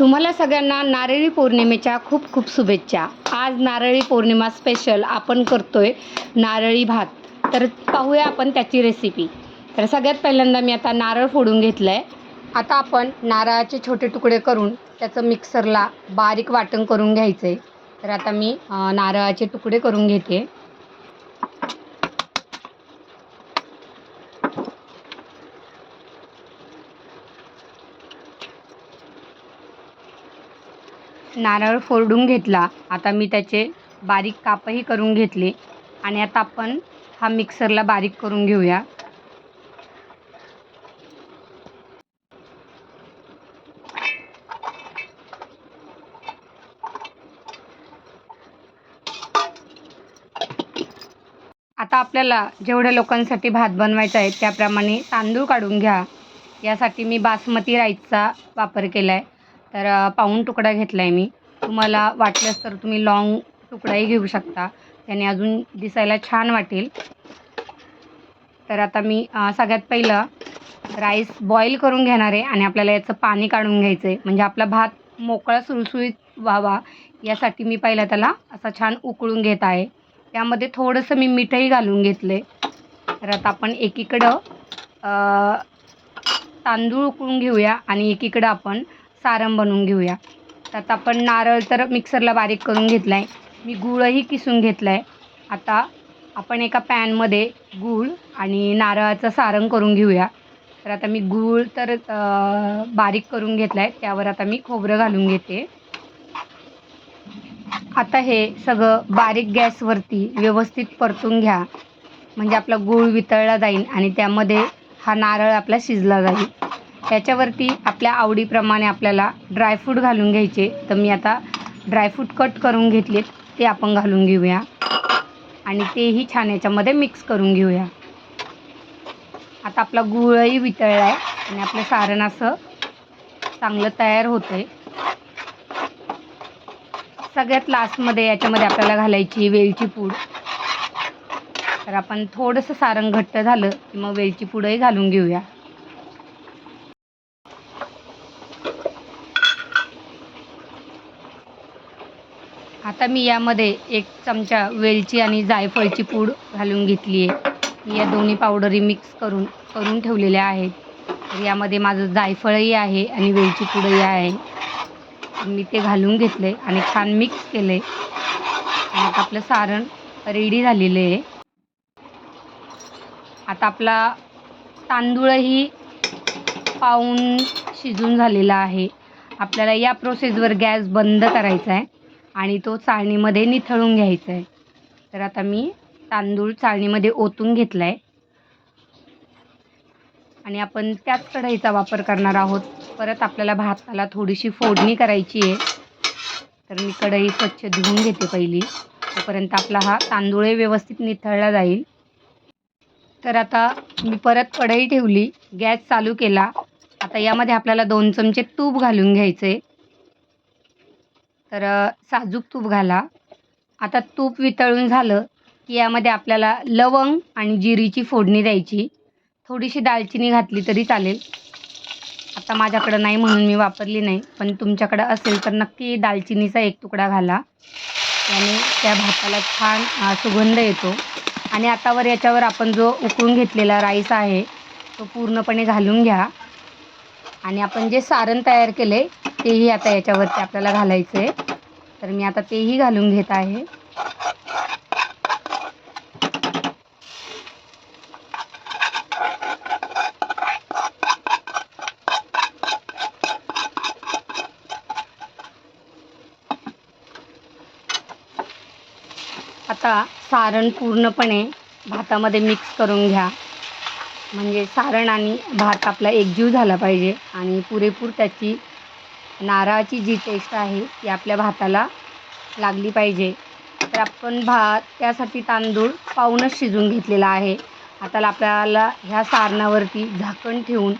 तुम्हाला सगळ्यांना नारळी पौर्णिमेच्या खूप खूप शुभेच्छा. आज नारळी पौर्णिमा स्पेशल आपण करतोय नारळी भात. तर पाहूया आपण त्याची रेसिपी तर सगळ्यात पहिल्यांदा मी आता नारळ फोडून घेतलं आहे आता आपण नारळाचे छोटे तुकडे करून त्याचं मिक्सरला बारीक वाटण करून घ्यायचं आहे तर आता मी नारळाचे तुकडे करून घेते. नारळ फोडून घेतला. आता मी त्याचे बारीक कापही करून घेतले. आणि आता आपण हा मिक्सरला बारीक करून घेऊया. आता आपल्याला जेवढ्या लोकांसाठी भात बनवायचा आहे त्याप्रमाणे तांदूळ काढून घ्या. यासाठी मी बासमती राईसचा वापर केला आहे तर अ, पाऊण तुकडा घेतला आहे मी. तुम्हाला वाटल्यास तर तुम्ही लॉंग तुकडाही घेऊ शकता. त्याने अजून दिसायला छान वाटेल. तर आता मी सगळ्यात पहिलं राईस बॉईल करून घेणार आहे आणि आपल्याला याचं पाणी काढून घ्यायचं आहे म्हणजे आपला भात मोकळा सुळसुळीत व्हावा यासाठी मी पहिला त्याला असा छान उकळून घेत आहे. त्यामध्ये थोडंसं मी मीठही घालून घेतलं आहे तर आता आपण एकीकडं तांदूळ उकळून घेऊया आणि एकीकडं आपण सारण बनवून घेऊया. तर आता आपण नारळ तर मिक्सरला बारीक करून घेतला आहे मी गूळही किसून घेतला आहे आता आपण एका पॅनमध्ये गूळ आणि नारळाचं सारण करून घेऊया. तर आता मी गूळ तर बारीक करून घेतला आहे त्यावर आता मी खोबरं घालून घेते. आता हे सगळं बारीक गॅसवरती व्यवस्थित परतून घ्या. म्हणजे आपला गूळ वितळला जाईल आणि त्यामध्ये हा नारळ आपला शिजला जाईल. त्याच्यावरती आपल्या आवडीप्रमाणे आपल्याला ड्रायफ्रूट घालून घ्यायचे. तर मी आता ड्रायफ्रूट कट करून घेतलेत. ते आपण घालून घेऊया. आणि तेही छान याच्यामध्ये मिक्स करून घेऊया. आता आपला गुळही वितळला आहे. आणि आपलं सारण असं चांगलं तयार होतं आहे सगळ्यात लास्टमध्ये याच्यामध्ये आपल्याला घालायची वेलची पूड. तर आपण थोडंसं सारण घट्ट झालं की मग वेलची पूडही घालून घेऊया. आता मी यामध्ये एक चमचा वेलची आणि जायफळची पूड घालून घेतली आहे. या दोन्ही पावडरी मिक्स करून करून ठेवलेल्या आहेत. तर यामध्ये माझं जायफळही आहे आणि वेलची पूडही आहे. मी ते घालून घेतलं आहे आणि छान मिक्स केलं आहे आणि आता आपलं सारण रेडी झालेलं आहे. आता आपला तांदूळही पाऊन शिजून झालेला आहे. आपल्याला या प्रोसेसवर गॅस बंद करायचा आहे. आणि तो चाळणीमध्ये निथळून घ्यायचा आहे तर आता मी तांदूळ चाळणीमध्ये ओतून घेतला आहे आणि आपण त्याच कढईचा वापर करणार आहोत. परत आपल्याला भाताला थोडीशी फोडणी करायची आहे. तर मी कढई स्वच्छ धुवून घेते पहिली. तोपर्यंत आपला हा तांदूळही व्यवस्थित निथळला जाईल. तर आता मी परत कढई ठेवली. गॅस चालू केला. आता यामध्ये आपल्याला दोन चमचे तूप घालून घ्यायचे तर साजूक तूप घाला. आता तूप वितळून झालं की यामध्ये आपल्याला लवंग आणि जिरीची फोडणी द्यायची. थोडीशी दालचिनी घातली तरी चालेल. आता माझ्याकडं नाही म्हणून मी वापरली नाही पण तुमच्याकडं असेल तर नक्की दालचिनीचा एक तुकडा घाला. त्याने त्या भाताला छान सुगंध येतो. आणि आतावर याच्यावर आपण जो उकळून घेतलेला राईस आहे तो पूर्णपणे घालून घ्या. आणि आपण जे सारण तयार केलं आहे तेही आता याच्यावरती आपल्याला घालायचं आहे तर मी आता तेही घालून घेत आहे. आता सारण पूर्णपणे भातामध्ये मिक्स करून घ्या. म्हणजे सारण आणि भात आपला एकजीव झाला पाहिजे आणि पुरेपूर त्याची नारळाची जी टेस्ट आहे ती आपल्या भाताला लागली पाहिजे. तर आपण भात त्यासाठी तांदूळ पाहूनच शिजून घेतलेला आहे. आता आपल्याला ह्या सारणावरती झाकण ठेवून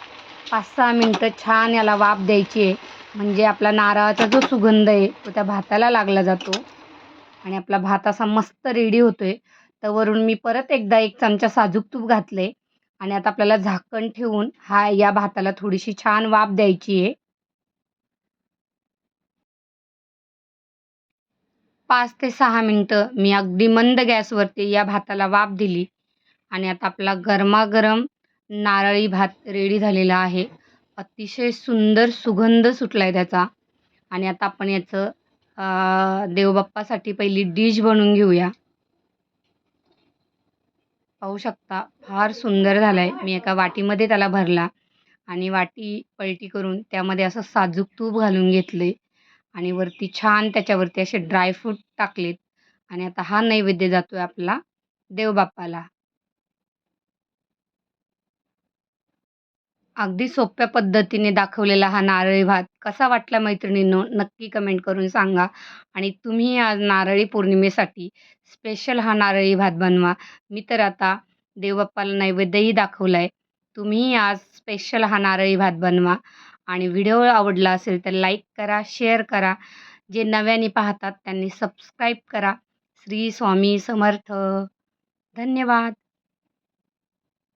पाच सहा मिनटं छान याला वाफ द्यायची आहे. म्हणजे आपला नारळाचा जो सुगंध आहे तो त्या भाताला लागला जातो. आणि आपला भात असा मस्त रेडी होतो आहे तर वरून मी परत एकदा एक चमचा साजूक तूप घातले आणि आता आपल्याला झाकण ठेवून हा या भाताला थोडीशी छान वाफ द्यायची आहे. पाच ते सहा मिनटं मी अगदी मंद गॅसवरती या भाताला वाफ दिली. आणि आता आपला गरमागरम नारळी भात रेडी झालेला आहे. अतिशय सुंदर सुगंध सुटला आहे त्याचा. आणि आता आपण याचं देवबाप्पासाठी पहिली डिश बनवून घेऊया. पाहू शकता फार सुंदर झाला आहे मी एका वाटीमध्ये त्याला भरला. आणि वाटी पलटी करून त्यामध्ये असं साजूक तूप घालून घेतले आणि वरती छान त्याच्यावरती असे ड्रायफ्रूट टाकलेत. आणि आता हा नैवेद्य जातो आहे आपला देवबाप्पाला. अगदी सोप्या पद्धतीने दाखवलेला हा नारळी भात. कसा वाटला मैत्रिणींनो? नक्की कमेंट करून सांगा. आणि तुम्ही आज नारळी पौर्णिमेसाठी स्पेशल हा नारळी भात बनवा. मी तर आता देवबाप्पाला नैवेद्यही दाखवला आहे तुम्ही आज स्पेशल हा नारळी भात बनवा. आणि व्हिडिओ आवडला असेल तर लाईक करा शेअर करा. जे नव्याने पाहतात त्यांनी सबस्क्राईब करा. श्री स्वामी समर्थ. धन्यवाद.